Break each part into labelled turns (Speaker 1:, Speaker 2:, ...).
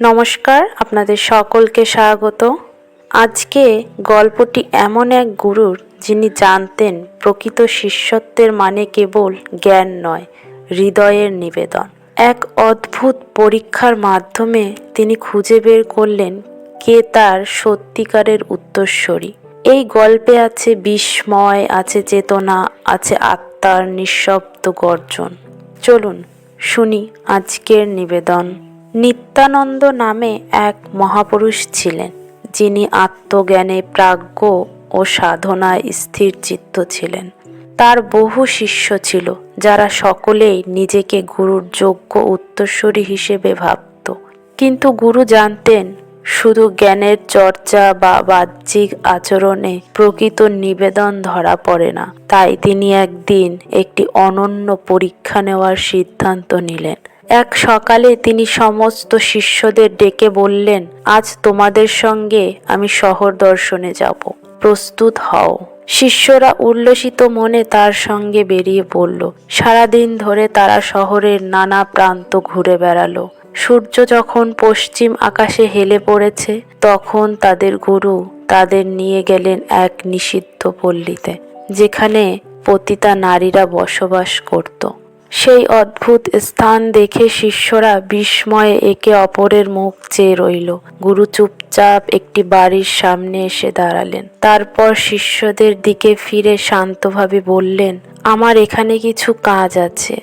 Speaker 1: নমস্কার, আপনাদের সকলকে স্বাগত। আজকে গল্পটি এমন এক গুরুর যিনি জানতেন প্রকৃত শিষ্যত্বের মানে কেবল জ্ঞান নয়, হৃদয়ের নিবেদন। এক অদ্ভুত পরীক্ষার মাধ্যমে তিনি খুঁজে বের করলেন কে তার সত্যিকারের উত্তরস্বরী। এই গল্পে আছে বিস্ময়, আছে চেতনা, আছে আত্মার নিঃশব্দ গর্জন। চলুন, শুনি আজকের নিবেদন। নিত্যানন্দ নামে এক মহাপুরুষ ছিলেন, যিনি আত্মজ্ঞানে প্রাজ্ঞ ও সাধনায় স্থির চিত্ত ছিলেন। তার বহু শিষ্য ছিল, যারা সকলেই নিজেকে গুরুর যোগ্য উত্তরসূরি হিসেবে ভাবত। কিন্তু গুরু জানতেন, শুধু জ্ঞানের চর্চা বা বাহ্যিক আচরণে প্রকৃত নিবেদন ধরা পড়ে না। তাই তিনি একদিন একটি অনন্য পরীক্ষা নেওয়ার সিদ্ধান্ত নিলেন। এক সকালে তিনি সমস্ত শিষ্যদের ডেকে বললেন, আজ তোমাদের সঙ্গে আমি শহর দর্শনে যাব। প্রস্তুত হও। শিষ্যরা উল্লসিত মনে তার সঙ্গে বেরিয়ে পড়ল। সারাদিন ধরে তারা শহরের নানা প্রান্ত ঘুরে বেড়ালো। সূর্য যখন পশ্চিম আকাশে হেলে পড়েছে, তখন তাদের গুরু তাদের নিয়ে গেলেন এক নিষিদ্ধ পল্লীতে, যেখানে পতিতা নারীরা বসবাস করত। সেই অদ্ভুত স্থান দেখে শিষ্যরা বিস্ময়ে একে অপরের মুখ চেয়ে রইল। গুরু চুপচাপ একটি বাড়ির সামনে এসে দাঁড়ালেন। তারপর শিষ্যদের দিকে ফিরে শান্তভাবে বললেন, আমার এখানে কিছু কাজ আছে।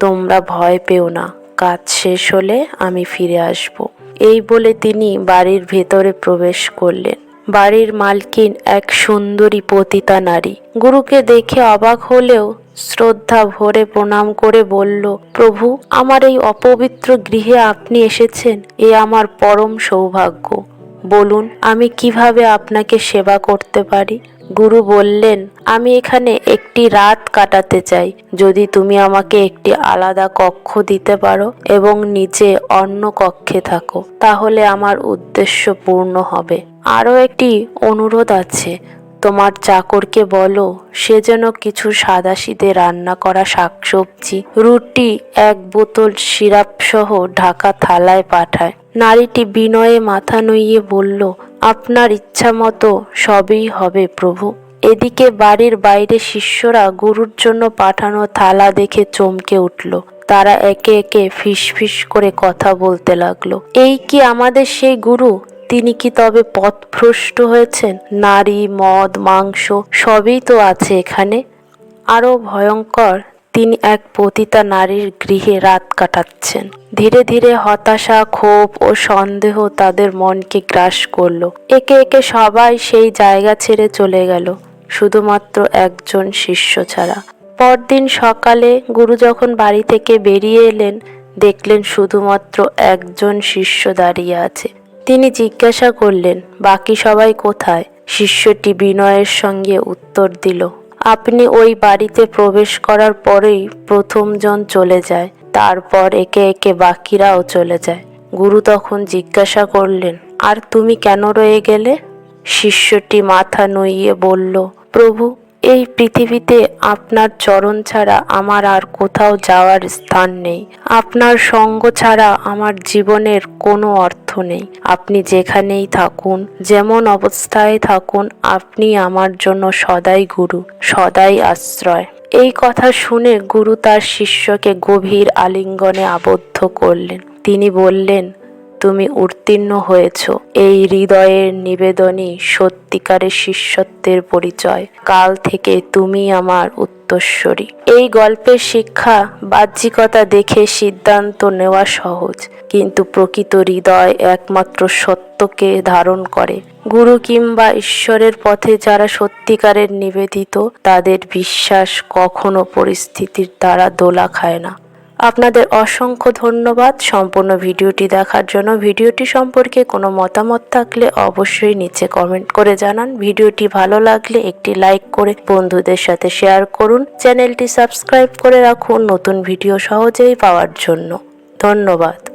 Speaker 1: তোমরা ভয় পেও না। কাজ শেষ হলে আমি ফিরে আসব এই বলে তিনি বাড়ির ভেতরে প্রবেশ করলেন। বাড়ির মালকিন এক সুন্দরী পতিতা নারী গুরুকে দেখে অবাক হলেও শ্রদ্ধা ভরে প্রণাম করে বলল, প্রভু, আমার এই অপবিত্র গৃহে আপনি এসেছেন, এ আমার পরম সৌভাগ্য। বলুন, আমি কীভাবে আপনাকে সেবা করতে পারি? গুরু বললেন, আমি এখানে একটি রাত কাটাতে চাই। যদি তুমি আমাকে একটি আলাদা কক্ষ দিতে পারো এবং নিচে অন্য কক্ষে থাকো, তাহলে আমার উদ্দেশ্য পূর্ণ হবে। আরও একটি অনুরোধ আছে তোমার চাকরকে বলো, সে যেন কিছু সাদাসিদে রান্না করা শাকসবজি, রুটি, এক বোতল সিরাপ সহ ঢাকা থালায় পাঠায়। নারীটি বিনয়ে মাথা নুইয়ে বলল, আপনার ইচ্ছা মতো সবই হবে প্রভু। এদিকে বাড়ির বাইরে শিষ্যরা গুরুর জন্য পাঠানো থালা দেখে চমকে উঠল। তারা একে একে ফিস ফিস করে কথা বলতে লাগল, এই কি আমাদের সেই গুরু? তিনি কি তবে পথভ্রষ্ট হয়েছেন? নারী, মদ, মাংস সবই তো আছে এখানে। আরও ভয়ঙ্কর, তিনি এক পতিতা নারীর গৃহে রাত কাটাচ্ছেন। ধীরে ধীরে হতাশা, ক্ষোভ ও সন্দেহ তাদের মনকে গ্রাস করল। একে একে সবাই সেই জায়গা ছেড়ে চলে গেল, শুধুমাত্র একজন শিষ্য ছাড়া। পরদিন সকালে গুরু যখন বাড়ি থেকে বেরিয়ে এলেন, দেখলেন শুধুমাত্র একজন শিষ্য দাঁড়িয়ে আছে। তিনি জিজ্ঞাসা করলেন, বাকি সবাই কোথায়? শিষ্যটি বিনয়ের সঙ্গে উত্তর দিল, আপনি ওই বাড়িতে প্রবেশ করার পরেই প্রথমজন চলে যায়, তারপর একে একে বাকিরাও চলে যায়। গুরু তখন জিজ্ঞাসা করলেন, আর তুমি কেন রয়ে গেলে? শিষ্যটি মাথা নুইয়ে বলল, প্রভু, এই পৃথিবীতে আপনার চরণ ছাড়া আমার আর কোথাও যাওয়ার স্থান নেই। আপনার সঙ্গ ছাড়া আমার জীবনের কোনো অর্থ নেই। আপনি যেখানেই থাকুন, যেমন অবস্থায় থাকুন, আপনি আমার জন্য সদাই গুরু, সদাই আশ্রয়। এই কথা শুনে গুরু তার শিষ্যকে গভীর আলিঙ্গনে আবদ্ধ করলেন। তিনি বললেন তুমি উত্তীর্ণ হয়েছ। এই হৃদয়ের নিবেদনই সত্যিকারের শিষ্যত্বের পরিচয়। কাল থেকে তুমি আমার উত্তরস্বরী। এই গল্পের শিক্ষা, বাহ্যিকতা দেখে সিদ্ধান্ত নেওয়া সহজ। কিন্তু প্রকৃত হৃদয় একমাত্র সত্যকে ধারণ করে। গুরু কিংবা ঈশ্বরের পথে যারা সত্যিকারের নিবেদিত, তাদের বিশ্বাস কখনো পরিস্থিতির দ্বারা দোলা খায় না। আপনাদের অসংখ্য ধন্যবাদ সম্পূর্ণ ভিডিওটি দেখার জন্য। ভিডিওটি সম্পর্কে কোনো মতামত থাকলে অবশ্যই নিচে কমেন্ট করে জানান। ভিডিওটি ভালো লাগলে একটি লাইক করে বন্ধুদের সাথে শেয়ার করুন। চ্যানেলটি সাবস্ক্রাইব করে রাখুন। নতুন ভিডিও সহজেই পাওয়ার জন্য। ধন্যবাদ।